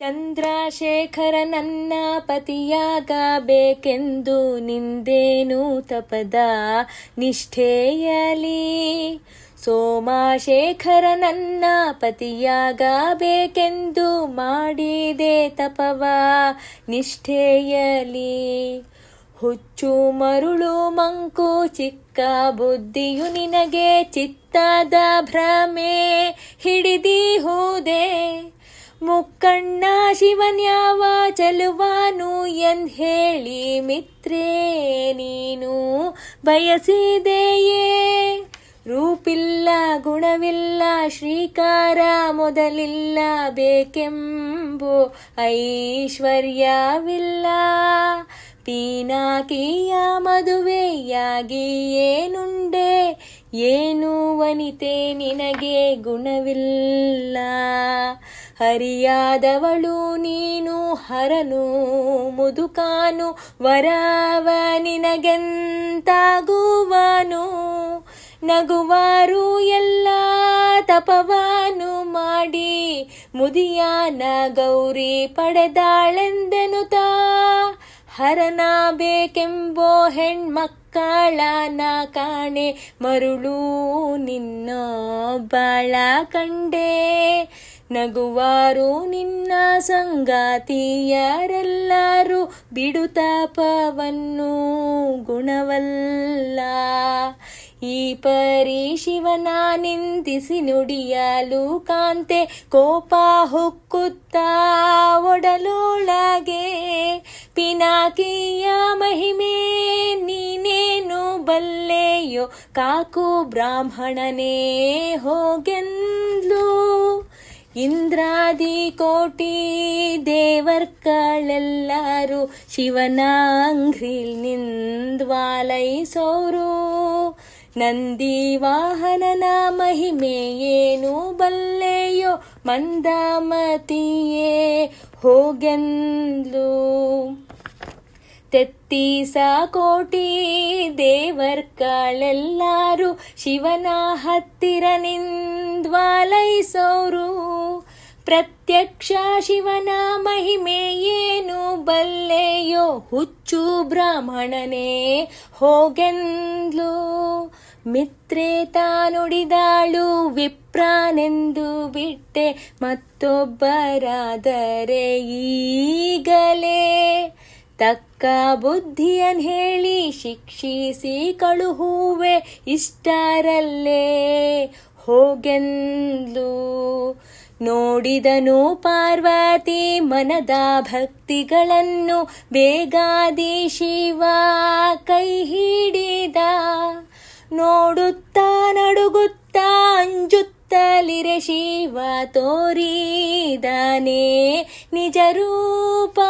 ಚಂದ್ರಶೇಖರ ನನ್ನ ಪತಿಯಾಗಬೇಕೆಂದು ನಿಂದೇನು ತಪದ ನಿಷ್ಠೆಯಲಿ? ಸೋಮಶೇಖರ ನನ್ನ ಪತಿಯಾಗಬೇಕೆಂದು ಮಾಡಿದೆ ತಪವ ನಿಷ್ಠೆಯಲಿ? ಹುಚ್ಚು ಮರುಳು ಮಂಕು ಚಿಕ್ಕ ಬುದ್ಧಿಯು ನಿನಗೆ ಚಿತ್ತದ ಭ್ರಮೆ ಹಿಡಿದಿಹುದೇ? ಮುಕ್ಕಣ್ಣ ಶಿವನ್ಯಾವ ಚಲುವಾನು ಎಂದ್ ಹೇಳಿ ಮಿತ್ರೇ ನೀನು ಬಯಸಿದೆಯೇ? ರೂಪಿಲ್ಲ, ಗುಣವಿಲ್ಲ, ಶ್ರೀಕಾರ ಮೊದಲಿಲ್ಲ ಬೇಕೆಂಬು ಐಶ್ವರ್ಯವಿಲ್ಲ. ಪೀನಾಕಿಯ ಮದುವೆಯಾಗಿ ಏನುಂಡೆ? ಏನು ವನಿತೆ ನಿನಗೆ ಗುಣವಿಲ್ಲ? ಹರಿಯಾದವಳು ನೀನು ಹರನು ಮುದುಕಾನು ವರವ ನಿನಗೆಂತಾಗುವನು. ನಗುವಾರು ಎಲ್ಲ ತಪವಾನು ಮಾಡಿ ಮುದಿಯಾನ ಗೌರಿ ಪಡೆದಾಳೆಂದೆನುತ ಹರನ ಬೇಕೆಂಬೋ ಹೆಣ್ಮಕ್ಕಳನ ಕಾಣೆ ಮರುಳು ನಿನ್ನ ಬಾಳ ಕಂಡೆ. ನಗುವಾರು ನಿನ್ನ ಸಂಗಾತಿಯರೆಲ್ಲರೂ ಬಿಡುತಾಪವನ್ನು ಗುಣವಲ್ಲ. ಈ ಪರಿ ಶಿವನ ನಿಂದಿಸಿ ನುಡಿಯಲು ಕಾಂತೆ ಕೋಪ ಹೊಕ್ಕುತ್ತಾ ಒಡಲೊಳಗೆ. ಪಿನಾಕಿಯ ಮಹಿಮೆ ನೀನೇನು ಬಲ್ಲೆಯೋ, ಕಾಕು ಬ್ರಾಹ್ಮಣನೇ ಹೋಗೆಂದ್ಲು. ಇಂದ್ರಾದಿ ಕೋಟಿ ದೇವರ್ಕಳೆಲ್ಲರೂ ಶಿವನ ಅಂಗ್ರಿಲ್ ನಿಂದ್ವಾಲೈಸೋರು. ನಂದಿ ವಾಹನನ ಮಹಿಮೆ ಏನು ಬಲ್ಲೆಯೋ ಮಂದಮತಿಯೇ ಹೋಗೆಂದ್ಲು. ತೆತ್ತೀಸ ಕೋಟಿ ದೇವರ್ಕಳೆಲ್ಲಾರು ಶಿವನ ಹತ್ತಿರ ನಿಂದ್ವಾಲೈಸೋರು. ಪ್ರತ್ಯಕ್ಷ ಶಿವನ ಮಹಿಮೆ ಏನು ಬಲ್ಲೆಯೋ ಹುಚ್ಚು ಬ್ರಾಹ್ಮಣನೇ ಹೋಗೆಂದ್ಲು. ಮಿತ್ರೆ ತಾನುಡಿದಾಳು ವಿಪ್ರಾನೆಂದು ಬಿಟ್ಟೆ ಮತ್ತೊಬ್ಬರಾದರೆ ಈಗಲೇ. ತಕ್ಕ ಬುದ್ಧಿಯನ್ ಹೇಳಿ ಶಿಕ್ಷಿಸಿ ಕಳುಹುವೆ ಇಷ್ಟರಲ್ಲೇ. ಹೋಗೆಂದು ನೋಡಿದನು ಪಾರ್ವತಿ ಮನದ ಭಕ್ತಿಗಳನ್ನು ಬೇಗಾದಿ ಶಿವ ಕೈ ಹಿಡಿದ. ನೋಡುತ್ತಾ ನಡುಗುತ್ತಾ ಅಂಜುತ್ತಲಿರೆ ಶಿವ ತೋರಿದನೇ ನಿಜ ರೂಪ